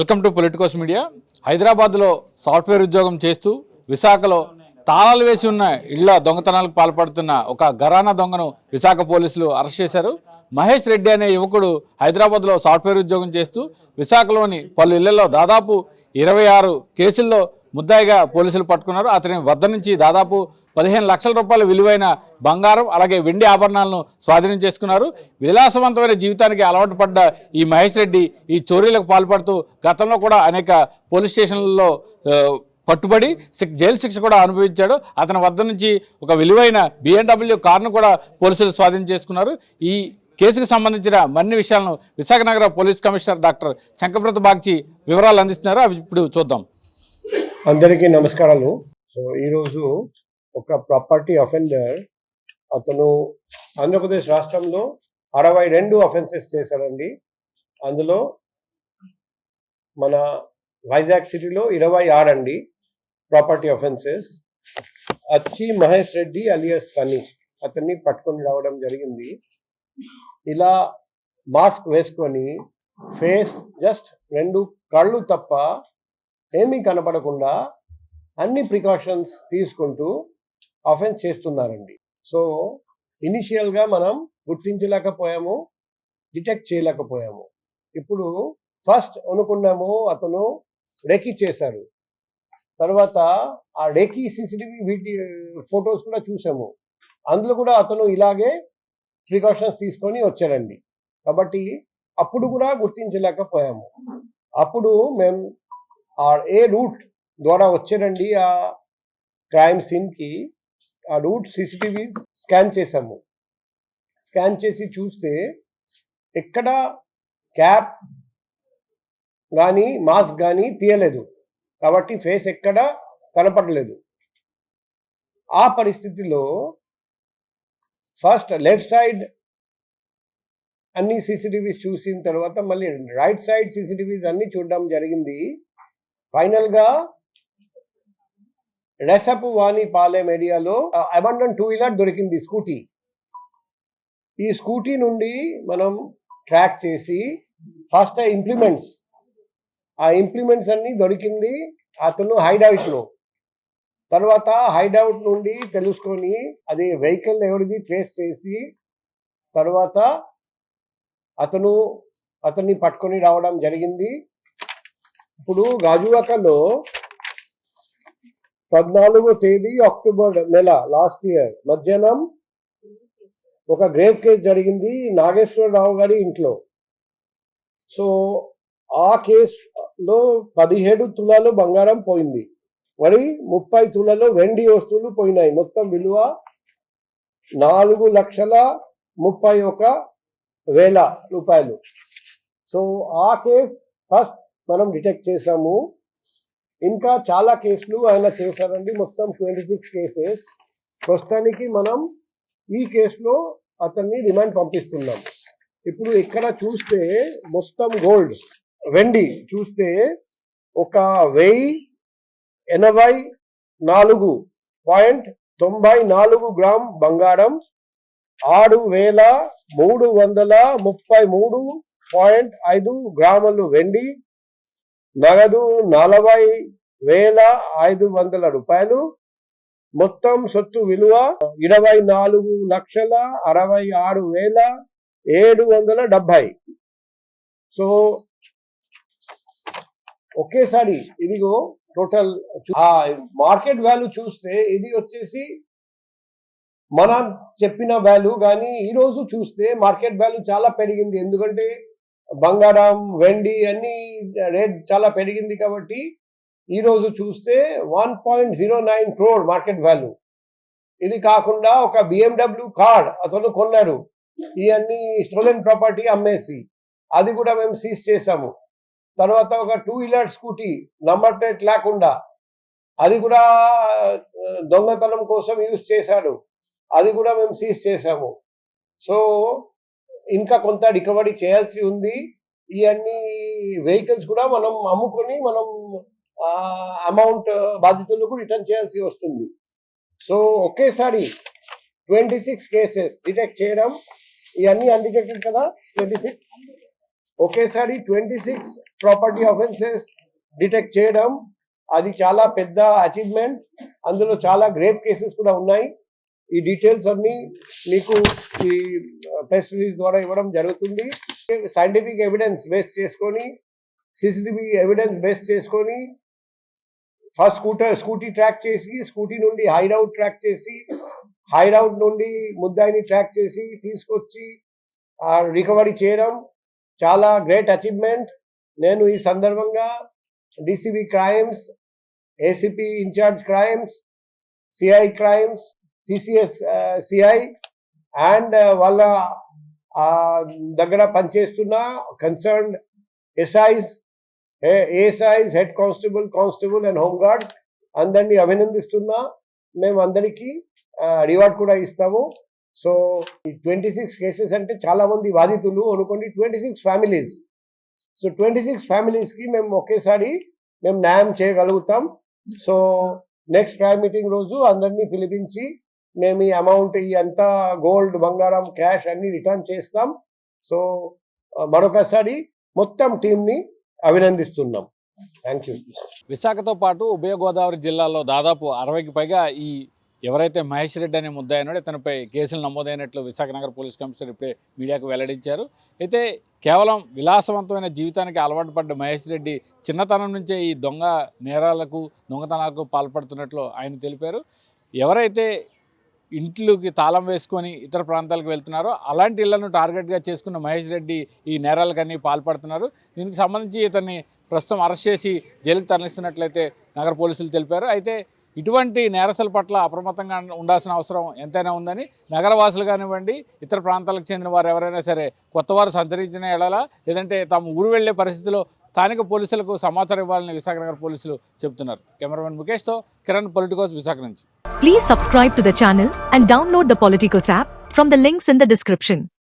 Welcome to Politicos media. హైదరాబాద్లో software ఉద్యోగం చేస్తూ విశాఖలో తాళాలు వేసి ఉన్న ఇళ్ళ దొంగతనాలకు పాల్పడుతున్న ఒక గరానా దొంగను విశాఖ పోలీసులు అరెస్ట్ చేశారు. మహేష్ రెడ్డి అనే యువకుడు హైదరాబాద్లో సాఫ్ట్వేర్ ఉద్యోగం చేస్తూ విశాఖలోని పలు ఇళ్ళలో దాదాపు ఇరవై ఆరు కేసుల్లో ముద్దాయిగా పోలీసులు పట్టుకున్నారు. అతని వద్ద నుంచి దాదాపు పదిహేను లక్షల రూపాయల విలువైన బంగారం అలాగే వెండి ఆభరణాలను స్వాధీనం చేసుకున్నారు. విలాసవంతమైన జీవితానికి అలవాటు పడ్డ ఈ మహేష్ రెడ్డి ఈ చోరీలకు పాల్పడుతూ గతంలో కూడా అనేక పోలీస్ స్టేషన్లలో పట్టుబడి జైలు శిక్ష కూడా అనుభవించాడు. అతని వద్ద నుంచి ఒక విలువైన బిఎండబ్ల్యూ కార్ను కూడా పోలీసులు స్వాధీనం చేసుకున్నారు. ఈ కేసుకు సంబంధించిన మరిన్ని విషయాలను విశాఖ నగర police commissioner doctor Shankhabrata Bagchi వివరాలు అందిస్తున్నారు. అవి ఇప్పుడు చూద్దాం. అందరికీ నమస్కారాలు. సో ఈరోజు ఒక ప్రాపర్టీ అఫెండర్ అతను ఆంధ్రప్రదేశ్ రాష్ట్రంలో అరవై రెండు అఫెన్సెస్ చేశారండి అందులో మన వైజాగ్ సిటీలో ఇరవై ఆరు అండి ప్రాపర్టీ అఫెన్సెస్. అచ్చి మహేష్ రెడ్డి అలియస్ సనీ అతన్ని పట్టుకొని రావడం జరిగింది. ఇలా మాస్క్ వేసుకొని ఫేస్ జస్ట్ రెండు కళ్ళు తప్ప ఏమీ కనపడకుండా అన్ని ప్రికాషన్స్ తీసుకుంటూ అఫెన్స్ చేస్తున్నారండి. సో ఇనిషియల్గా మనం గుర్తించలేకపోయాము డిటెక్ట్ చేయలేకపోయాము. ఇప్పుడు ఫస్ట్ అనుకున్నాము అతను రెకీ చేశారు. తర్వాత ఆ రెకీ సీసీటీవీ వీటి ఫొటోస్ కూడా చూసాము. అందులో కూడా అతను ఇలాగే ప్రికాషన్స్ తీసుకొని వచ్చాడండి. కాబట్టి అప్పుడు కూడా గుర్తించలేకపోయాము. అప్పుడు మేము ఆ ఏ రూట్ ద్వారా వచ్చారండి ఆ క్రైమ్ సీన్కి. ఆ రూట్ సీసీటీవీ స్కాన్ చేసాము స్కాన్ చేసి చూస్తే ఎక్కడ క్యాప్ కానీ మాస్క్ కానీ తీయలేదు. కాబట్టి ఫేస్ ఎక్కడ కనపడలేదు. ఆ పరిస్థితిలో ఫస్ట్ లెఫ్ట్ సైడ్ అన్ని సీసీటీవీస్ చూసిన తర్వాత మళ్ళీ రైట్ సైడ్ సీసీటీవీస్ అన్నీ చూడడం జరిగింది. ఫైనల్గా రెసపు వాణి పాలెం ఏరియాలో అబండన్ టూ వీలర్ దొరికింది స్కూటీ. ఈ స్కూటీ నుండి మనం ట్రాక్ చేసి ఫస్ట్ ఇంప్లిమెంట్స్ ఆ ఇంప్లిమెంట్స్ అన్ని దొరికింది అతను హైడౌట్లో తర్వాత హైడౌట్ నుండి తెలుసుకొని అది వెహికల్ ఎవరిది ట్రేస్ చేసి తర్వాత అతను అతన్ని పట్టుకొని రావడం జరిగింది. ఇప్పుడు గాజువాకలో పద్నాలుగో తేదీ అక్టోబర్ నెల లాస్ట్ ఇయర్ మధ్యాహ్నం ఒక గ్రేవ్ కేసు జరిగింది నాగేశ్వరరావు గారి ఇంట్లో. సో ఆ కేసులో పదిహేడు తులాలు బంగారం పోయింది. మరి ముప్పై తులలో వెండి వస్తువులు పోయినాయి. మొత్తం విలువ నాలుగు లక్షల ముప్పై ఒక వేల రూపాయలు. సో ఆ కేసు ఫస్ట్ మనం డిటెక్ట్ చేసాము ఇంకా చాలా కేసులు ఆయన చేశారండి. మొత్తం ట్వంటీ సిక్స్ కేసెస్. ప్రస్తుతానికి మనం ఈ కేసులో అతన్ని రిమాండ్ పంపిస్తున్నాం. ఇప్పుడు ఇక్కడ చూస్తే మొత్తం గోల్డ్ వెండి చూస్తే ఒక వెయ్యి ఎనభై నాలుగు పాయింట్ తొంభై నాలుగు గ్రామ్ బంగారం ఆరు వేల మూడు వందల ముప్పై మూడు పాయింట్ ఐదు గ్రాములు వెండి నగదు నలభై వేల ఐదు వందల రూపాయలు. మొత్తం సొత్తు విలువ ఇరవై నాలుగు లక్షల అరవై ఆరు వేల ఏడు వందల డెబ్బై సో ఒకేసారి ఇదిగో టోటల్ ఆ మార్కెట్ వాల్యూ చూస్తే ఇది వచ్చేసి మనం చెప్పిన వాల్యూ కానీ ఈరోజు చూస్తే మార్కెట్ వాల్యూ చాలా పెరిగింది. ఎందుకంటే బంగారం వెండి అన్ని రేట్ చాలా పెరిగింది కాబట్టి ఈరోజు చూస్తే one point zero nine crore market value. ఇది కాకుండా ఒక బిఎండబ్ల్యూ కార్డ్ అతను కొన్నారు. ఇవన్నీ స్టోలెన్ ప్రాపర్టీ అమ్మేసి. అది కూడా మేము సీజ్ చేసాము తర్వాత ఒక two wheeler scooty number plate లేకుండా. అది కూడా దొంగతనం కోసం యూజ్ చేశాడు. అది కూడా మేము సీజ్ చేసాము సో ఇంకా కొంత రికవరీ చేయాల్సి ఉంది. ఇవన్నీ వెహికల్స్ కూడా మనం అమ్ముకొని మనం అమౌంట్ బాధితులకు రిటర్న్ చేయాల్సి వస్తుంది. సో ఒకేసారి ట్వంటీ సిక్స్ కేసెస్ డిటెక్ట్ చేయడం ఇవన్నీ అన్డిటెక్టెడ్ కదా? Twenty six? ఒకేసారి twenty six property offences detect చేయడం అది చాలా పెద్ద అచీవ్మెంట్ అందులో చాలా గ్రేట్ కేసెస్ కూడా ఉన్నాయి. ఈ డీటెయిల్స్ అన్ని మీకు ఈ ప్రెస్ రిలీజ్ ద్వారా ఇవ్వడం జరుగుతుంది. సైంటిఫిక్ ఎవిడెన్స్ బేస్ చేసుకొని సిసిటివి ఎవిడెన్స్ బేస్ చేసుకొని ఫస్ట్ స్కూటర్ స్కూటీ ట్రాక్ చేసి స్కూటీ నుండి హైడౌట్ ట్రాక్ చేసి హైడౌట్ నుండి ముద్దాయిని ట్రాక్ చేసి తీసుకొచ్చి రికవరీ చేయడం చాలా గ్రేట్ అచీవ్మెంట్ నేను ఈ సందర్భంగా DCB crimes ACP incharge crimes CI crimes CCS CI and వాళ్ళ దగ్గర పనిచేస్తున్న concern SIs ASIs head constable constable and home guards అందరినీ అభినందిస్తున్నా. మేము అందరికీ రివార్డ్ కూడా ఇస్తాము. సో ట్వంటీ సిక్స్ కేసెస్ అంటే చాలామంది బాధితులు అనుకోండి twenty six families so twenty six ఫ్యామిలీస్కి మేము ఒకేసారి మేము న్యాయం చేయగలుగుతాం. సో నెక్స్ట్ ప్రైమ్ మీటింగ్ రోజు అందరినీ పిలిపించి మేము ఈ అమౌంట్ ఈ అంతా గోల్డ్ బంగారం క్యాష్ అన్ని రిటర్న్ చేస్తాం. సో మరొకసారి మొత్తం టీంని అభినందిస్తున్నాం. థ్యాంక్ యూ విశాఖతో పాటు ఉభయ గోదావరి జిల్లాలో దాదాపు అరవైకి పైగా ఈ ఎవరైతే మహేష్ రెడ్డి అనే ముద్దాయినాడో ఇతనిపై కేసులు నమోదైనట్లు విశాఖ నగర పోలీస్ కమిషనర్ ఇప్పుడే మీడియాకు వెల్లడించారు. అయితే కేవలం విలాసవంతమైన జీవితానికి అలవాటు పడ్డ మహేష్ రెడ్డి చిన్నతనం నుంచే ఈ దొంగ నేరాలకు దొంగతనాలకు పాల్పడుతున్నట్లు ఆయన తెలిపారు. ఎవరైతే ఇంట్లోకి తాళం వేసుకొని ఇతర ప్రాంతాలకు వెళ్తున్నారో. అలాంటి ఇళ్ళను టార్గెట్గా చేసుకున్న మహేష్ రెడ్డి ఈ నేరాలకన్నీ పాల్పడుతున్నారు. దీనికి సంబంధించి ఇతన్ని ప్రస్తుతం అరెస్ట్ చేసి జైలుకు తరలిస్తున్నట్లయితే నగర పోలీసులు తెలిపారు. అయితే ఇటువంటి నేరస్తుల పట్ల అప్రమత్తంగా ఉండాల్సిన అవసరం ఎంతైనా ఉందని నగరవాసులు కానివ్వండి ఇతర ప్రాంతాలకు చెందిన వారు ఎవరైనా సరే కొత్తవారు సంచరించిన ఎడలా లేదంటే తాము ఊరు వెళ్ళే పరిస్థితిలో స్థానిక పోలీసులకు సమాచారం ఇవ్వాలని విశాఖ నగర పోలీసులు చెబుతున్నారు. కెమెరామెన్ ముఖేష్తో కిరణ్ పొలిటికోస్ విశాఖ నుంచి. Please subscribe to the and download the Politicos app from the links in the description